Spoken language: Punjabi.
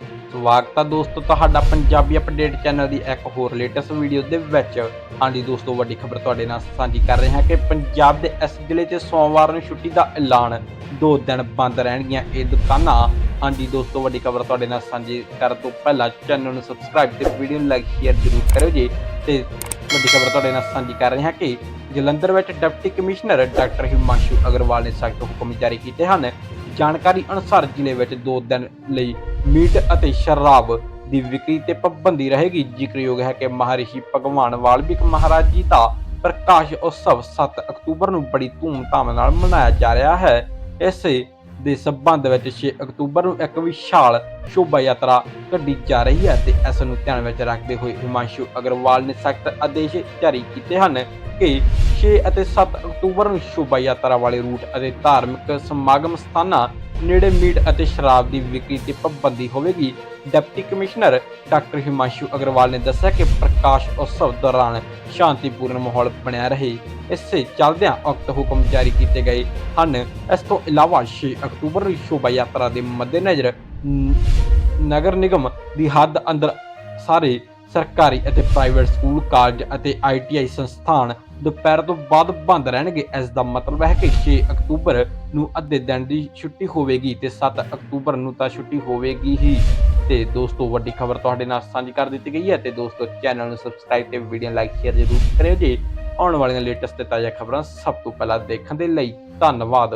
ਸਵਾਗਤ ਹੈ ਦੋਸਤੋ ਤੁਹਾਡਾ ਪੰਜਾਬੀ ਅਪਡੇਟ ਚੈਨਲ ਦੀ ਇੱਕ ਹੋਰ ਲੇਟੈਸਟ ਵੀਡੀਓ ਦੇ ਵਿੱਚ। ਹਾਂਜੀ ਦੋਸਤੋ, ਵੱਡੀ ਖਬਰ ਤੁਹਾਡੇ ਨਾਲ ਸਾਂਝੀ ਕਰ ਰਹੇ ਹਾਂ ਕਿ ਪੰਜਾਬ ਦੇ ਇਸ ਜ਼ਿਲ੍ਹੇ 'ਚ ਸੋਮਵਾਰ ਨੂੰ ਛੁੱਟੀ ਦਾ ਐਲਾਨ। ਦੋ ਦਿਨ ਬੰਦ ਰਹਿਣਗੀਆਂ ਇਹ ਦੁਕਾਨਾਂ। ਹਾਂਜੀ ਦੋਸਤੋ, ਵੱਡੀ ਖਬਰ ਤੁਹਾਡੇ ਨਾਲ ਸਾਂਝੀ ਕਰਨ ਤੋਂ ਪਹਿਲਾਂ ਚੈਨਲ ਨੂੰ ਸਬਸਕ੍ਰਾਈਬ ਤੇ ਵੀਡੀਓ ਨੂੰ ਲਾਈਕ ਸ਼ੇਅਰ ਜ਼ਰੂਰ ਕਰਿਓ ਜੀ। ਤੇ ਵੱਡੀ ਖਬਰ ਤੁਹਾਡੇ ਨਾਲ ਸਾਂਝੀ ਕਰ ਰਹੇ ਹਾਂ ਕਿ ਜਲੰਧਰ ਵਿੱਚ deputy commissioner doctor Himanshu Agarwal ਨੇ ਸਖਤ ਹੁਕਮ ਜਾਰੀ ਕੀਤੇ ਹਨ। ਜਾਣਕਾਰੀ ਅਨੁਸਾਰ ਜ਼ਿਲ੍ਹੇ ਵਿੱਚ ਦੋ ਦਿਨ ਲਈ ਮੀਟ ਅਤੇ ਸ਼ਰਾਬ ਦੀ ਵਿਕਰੀ ਤੇ ਪਾਬੰਦੀ ਰਹੇਗੀ। ਜ਼ਿਕਰਯੋਗ ਹੈ ਕਿ ਮਹਾਰਿਸ਼ੀ ਭਗਵਾਨ ਵਾਲਮੀਕ ਮਹਾਰਾਜ ਜੀ ਦਾ ਪ੍ਰਕਾਸ਼ ਉਤਸਵ 7 ਅਕਤੂਬਰ ਨੂੰ ਬੜੀ ਧੂਮਧਾਮ ਨਾਲ ਮਨਾਇਆ ਜਾ ਰਿਹਾ ਹੈ। ਇਸੇ ਦੇ ਸਬੰਧ ਵਿੱਚ 6 ਅਕਤੂਬਰ ਨੂੰ ਇੱਕ ਵਿਸ਼ਾਲ ਸ਼ੋਭਾ ਯਾਤਰਾ ਕੱਢੀ ਜਾ ਰਹੀ ਹੈ ਤੇ ਇਸ ਨੂੰ ਧਿਆਨ ਵਿੱਚ ਰੱਖਦੇ ਹੋਏ ਹਿਮਾਂਸ਼ੂ ਅਗਰਵਾਲ ਨੇ ਸਖਤ ਆਦੇਸ਼ ਜਾਰੀ ਕੀਤੇ ਹਨ ਕਿ 6 ਅਤੇ 7 ਅਕਤੂਬਰ ਨੂੰ ਸ਼ੋਭਾ ਯਾਤਰਾ ਵਾਲੇ ਰੂਟ ਅਤੇ ਧਾਰਮਿਕ ਸਮਾਗਮ ਸਥਾਨਾਂ, ਨੇੜੇ ਮੀਟ ਅਤੇ ਸ਼ਰਾਬ ਦੀ ਵਿਕਰੀ ਤੇ ਪਾਬੰਦੀ ਹੋਵੇਗੀ। Deputy commissioner doctor Himanshu Agarwal ਨੇ ਦੱਸਿਆ ਕਿ ਪ੍ਰਕਾਸ਼ ਉਤਸਵ ਦੌਰਾਨ ਸ਼ਾਂਤੀਪੂਰਨ ਮਾਹੌਲ ਬਣਿਆ ਰਹੇ। ਇਸੇ ਚੱਲਦਿਆਂ ਉਕਤ ਹੁਕਮ ਜਾਰੀ ਕੀਤੇ ਗਏ ਹਨ। ਇਸ ਤੋਂ ਇਲਾਵਾ 6 ਅਕਤੂਬਰ ਨੂੰ ਸ਼ੋਭਾ ਯਾਤਰਾ ਦੇ ਮੱਦੇਨਜ਼ਰ ਨਗਰ ਨਿਗਮ ਦੀ ਹੱਦ ਅੰਦਰ ਸਾਰੇ ਸਰਕਾਰੀ ਅਤੇ ਪ੍ਰਾਈਵੇਟ ਸਕੂਲ, ਕਾਲਜ ਅਤੇ ਆਈਟੀਆਈ ਸੰਸਥਾਨ ਦੁਪਹਿਰ ਤੋਂ ਬਾਅਦ ਬੰਦ ਰਹਿਣਗੇ। ਇਸ ਦਾ ਮਤਲਬ ਹੈ ਕਿ 6 ਅਕਤੂਬਰ ਨੂੰ ਅੱਧੇ ਦਿਨ ਦੀ ਛੁੱਟੀ ਹੋਵੇਗੀ ਤੇ 7 ਅਕਤੂਬਰ ਨੂੰ ਤਾਂ ਛੁੱਟੀ ਹੋਵੇਗੀ ਹੀ। ਤੇ ਦੋਸਤੋ, ਵੱਡੀ ਖਬਰ ਤੁਹਾਡੇ ਨਾਲ ਸਾਂਝੀ ਕਰ ਦਿੱਤੀ ਗਈ ਹੈ ਤੇ ਦੋਸਤੋ, ਚੈਨਲ ਨੂੰ ਸਬਸਕ੍ਰਾਈਬ ਤੇ ਵੀਡੀਓ ਲਾਈਕ ਸ਼ੇਅਰ ਜ਼ਰੂਰ ਕਰਿਓ ਜੀ ਆਉਣ ਵਾਲੀਆਂ ਲੇਟੈਸਟ ਤੇ ਤਾਜ਼ਾ ਖਬਰਾਂ ਸਭ ਤੋਂ ਪਹਿਲਾਂ ਦੇਖਣ ਦੇ ਲਈ ਧੰਨਵਾਦ।